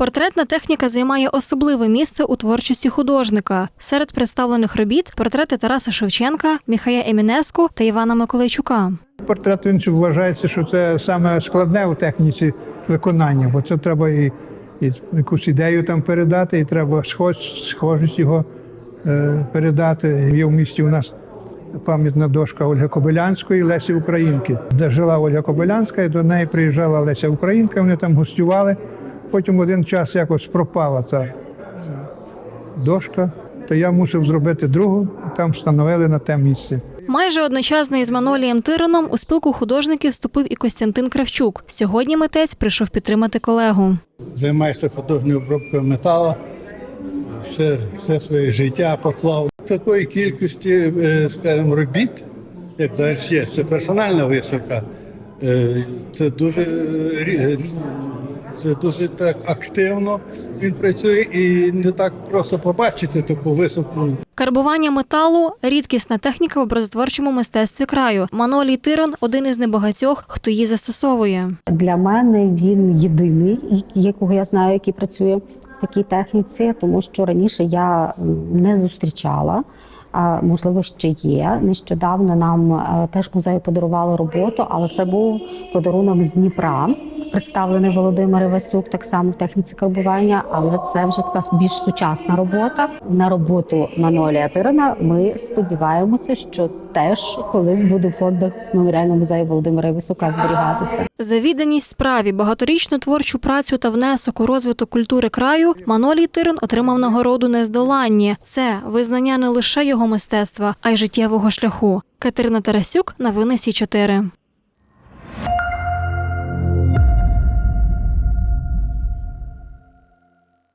Портретна техніка займає особливе місце у творчості художника. Серед представлених робіт портрети Тараса Шевченка, Міхая Емінеску та Івана Миколайчука. Портрет він вважається, що це саме складне у техніці виконання, бо це треба і, і якусь ідею там передати, і треба схож, схожість його е, передати. Є в місті у нас пам'ятна дошка Ольги Кобилянської, Лесі Українки, де жила Ольга Кобилянська, і до неї приїжджала Леся Українка, вони там гостювали. Потім один час якось пропала ця дошка, то я мусив зробити другу, там встановили на те місце. Майже одночасно із Манолієм Тироном у спілку художників вступив і Костянтин Кравчук. Сьогодні митець прийшов підтримати колегу. займаюся художньою обробкою металу, все, все своє життя поклав. Такої кількості, е, скажімо, робіт, як зараз є, це персональна виставка. е, Це дуже, е, рі- це дуже так активно він працює і не так просто побачити таку виставку. Карбування металу рідкісна техніка в образотворчому мистецтві краю. Манолій Тирон один із небагатьох, хто її застосовує. Для мене він єдиний, якого я знаю, який працює в такій техніці, тому що раніше я не зустрічала. А можливо, ще є. Нещодавно нам е, теж музею подарували роботу, але це був подарунок з Дніпра, представлений Володимир Івасюк, так само в техніці карбування. Але це вже така більш сучасна робота. На роботу Манолія Тирина ми сподіваємося, що теж колись буде в фондах меморіального музею Володимира Івасюка зберігатися. За відданість справі, багаторічну творчу працю та внесок у розвиток культури краю Манолій Тирон отримав нагороду нездоланні. Це визнання не лише його мистецтва, а й життєвого шляху. Катерина Тарасюк, новини Сі 4